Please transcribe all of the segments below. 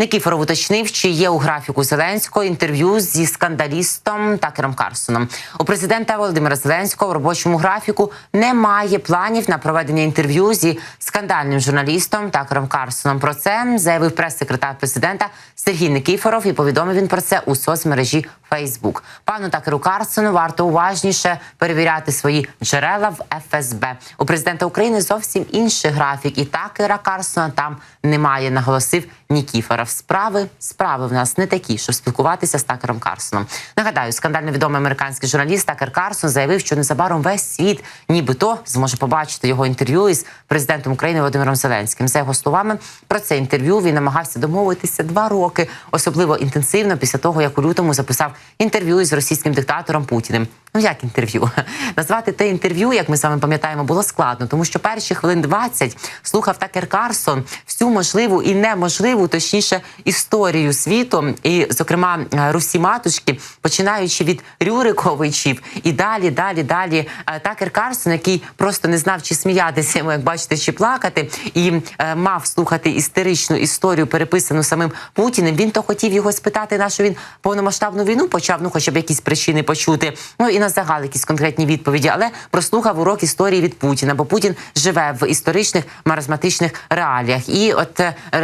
Никіфоров уточнив, чи є у графіку Зеленського інтерв'ю зі скандалістом Такером Карсоном. У президента Володимира Зеленського в робочому графіку немає планів на проведення інтерв'ю зі скандальним журналістом Такером Карсоном. Про це заявив прес-секретар президента Сергій Никіфоров і повідомив він про це у соцмережі Фейсбук. Пану Такеру Карсону варто уважніше перевіряти свої джерела в ФСБ. У президента України зовсім інший графік, і Такера Карсона там немає. Наголосив Нікіфоров. Справи справи в нас не такі, щоб спілкуватися з Такером Карсоном. Нагадаю, скандально відомий американський журналіст Такер Карсон заявив, що незабаром весь світ, нібито зможе побачити його інтерв'ю із президентом України Володимиром Зеленським. За його словами, про це інтерв'ю він намагався домовитися два роки, особливо інтенсивно після того, як у лютому записав інтерв'ю із російським диктатором Путіним. Ну як інтерв'ю? Назвати те інтерв'ю, як ми з вами пам'ятаємо, було складно, тому що перші хвилин 20 слухав Такер Карсон всю можливу і неможливу, точніше, історію світу, і, зокрема, е, Русі Матушки, починаючи від Рюриковичів і далі, далі, далі. Е, Такер Карсон, який просто не знав, чи сміятися, йому, як бачите, чи плакати, і е, мав слухати істеричну історію, переписану самим Путіним. Він то хотів його спитати, на що він повномасштабну війну почав, ну хоча б якісь причини почути. Ну і на загал якісь конкретні відповіді, але прослухав урок історії від Путіна, бо Путін живе в історичних маразматичних реаліях. І от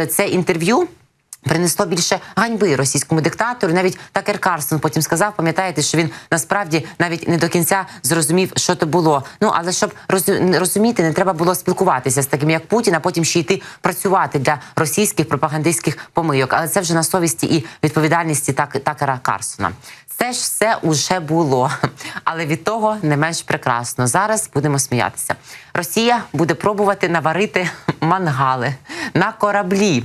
це інтерв'ю. Принесло більше ганьби російському диктатору. Навіть Такер Карсон потім сказав, пам'ятаєте, що він насправді навіть не до кінця зрозумів, що то було. Ну але щоб розу- розуміти, не треба було спілкуватися з таким, як Путін, а потім ще йти працювати для російських пропагандистських помийок. Але це вже на совісті і відповідальності так, Такера Карсона. Це ж все уже було, але від того не менш прекрасно. Зараз будемо сміятися. Росія буде пробувати наварити мангали на кораблі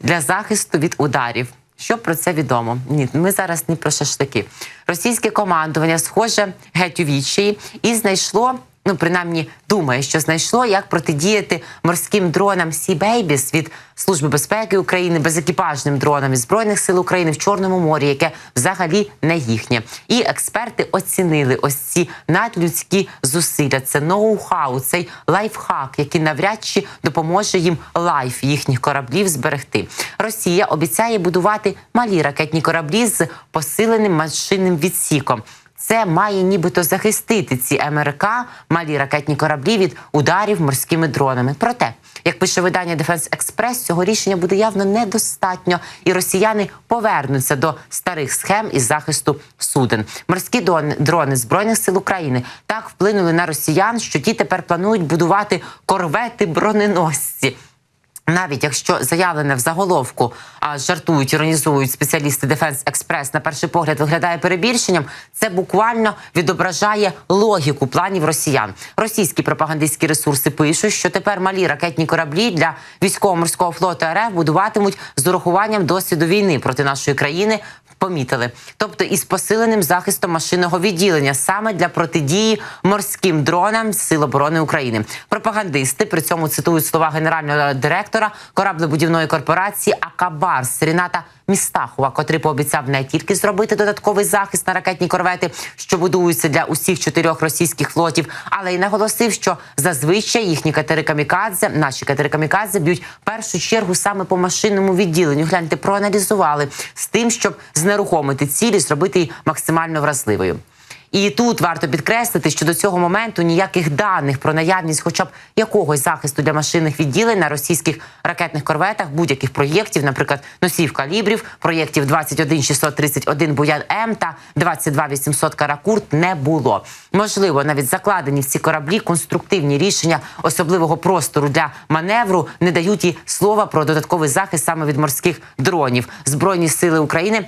для захисту від ударів. Що про це відомо? Ні, ми зараз не про шашлики. Російське командування, схоже, геть у вічі і знайшло. Ну, принаймні, думає, що знайшло, як протидіяти морським дронам Sea Babies від Служби безпеки України безекіпажним дронам із збройних сил України в Чорному морі, яке взагалі не їхнє. І експерти оцінили ось ці надлюдські зусилля. Це ноу-хау, цей лайфхак, який навряд чи допоможе їм лайф їхніх кораблів зберегти. Росія обіцяє будувати малі ракетні кораблі з посиленим машинним відсіком. Це має нібито захистити ці МРК, малі ракетні кораблі від ударів морськими дронами. Проте, як пише видання Defense Express, цього рішення буде явно недостатньо, і росіяни повернуться до старих схем із захисту суден. Морські дрони, збройних сил України так вплинули на росіян, що ті тепер планують будувати корвети броненосці. Навіть якщо заявлене в заголовку а, жартують, іронізують спеціалісти Дефенс Експрес на перший погляд виглядає перебільшенням, це буквально відображає логіку планів росіян. Російські пропагандистські ресурси пишуть, що тепер малі ракетні кораблі для військово-морського флоту РФ будуватимуть з урахуванням досвіду війни проти нашої країни. Помітили, тобто із посиленим захистом машинного відділення саме для протидії морським дронам Сил оборони України. Пропагандисти при цьому цитують слова генерального директора кораблебудівної корпорації Акабарс Ріната Містахова, котрий пообіцяв не тільки зробити додатковий захист на ракетні корвети, що будуються для усіх чотирьох російських флотів, але й наголосив, що зазвичай їхні катери камікадзе, наші катери камікадзе б'ють першу чергу саме по машинному відділенню. Гляньте, проаналізували з тим, щоб знерухомити цілі, зробити її максимально вразливою. І тут варто підкреслити, що до цього моменту ніяких даних про наявність, хоча б якогось захисту для машинних відділень на російських ракетних корветах, будь-яких проєктів, наприклад, носів калібрів, проєктів 21631 Буян М та 22800 Каракурт не було. Можливо, навіть закладені в ці кораблі конструктивні рішення особливого простору для маневру не дають і слова про додатковий захист саме від морських дронів. Збройні сили України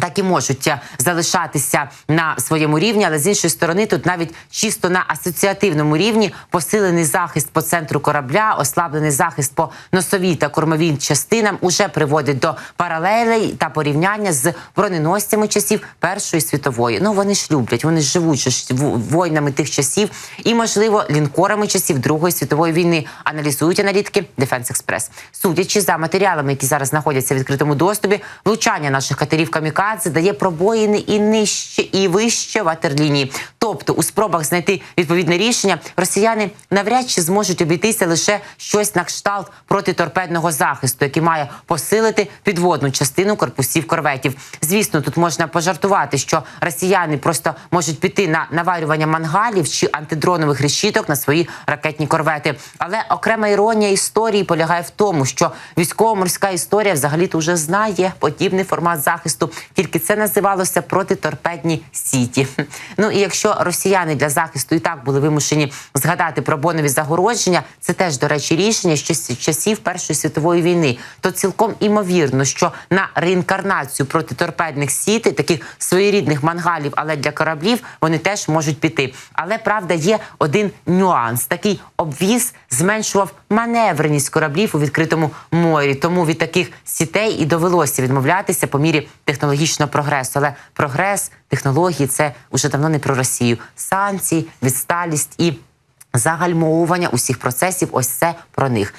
так і можуть е, залишатися на своєму рівні, але з іншої сторони, тут навіть чисто на асоціативному рівні посилений захист по центру корабля, ослаблений захист по носовій та кормовій частинам уже приводить до паралелей та порівняння з броненосцями часів Першої світової. Ну вони ж люблять, вони ж живуть же ж в- воїнами тих часів, і можливо лінкорами часів Другої світової війни. Аналізують аналітики Defense Express. Судячи за матеріалами, які зараз знаходяться в відкритому доступі, влучання наших катерів камікадзе дає пробоїни і нижче, і вище ватерлінії. Тобто, у спробах знайти відповідне рішення росіяни навряд чи зможуть обійтися лише щось на кшталт протиторпедного захисту, який має посилити підводну частину корпусів корветів. Звісно, тут можна пожартувати, що росіяни просто можуть піти на наварювання мангалів чи антидронових решіток на свої ракетні корвети. Але окрема іронія історії полягає в тому, що військово-морська історія взагалі то вже знає подібний формат захисту, тільки це називалося протиторпедні сіті. Ну і якщо росіяни для захисту і так були вимушені згадати про бонові загородження, це теж до речі рішення ще з часів Першої світової війни, то цілком імовірно, що на реінкарнацію протиторпедних сіти, таких своєрідних мангалів, але для кораблів, вони теж можуть піти. Але правда є один нюанс: такий обвіз зменшував маневреність кораблів у відкритому морі. Тому від таких сітей і довелося відмовлятися по мірі технологічного прогресу. Але прогрес, технології це вже давно не про Росію. Санкції, відсталість і. Загальмовування усіх процесів, ось це про них.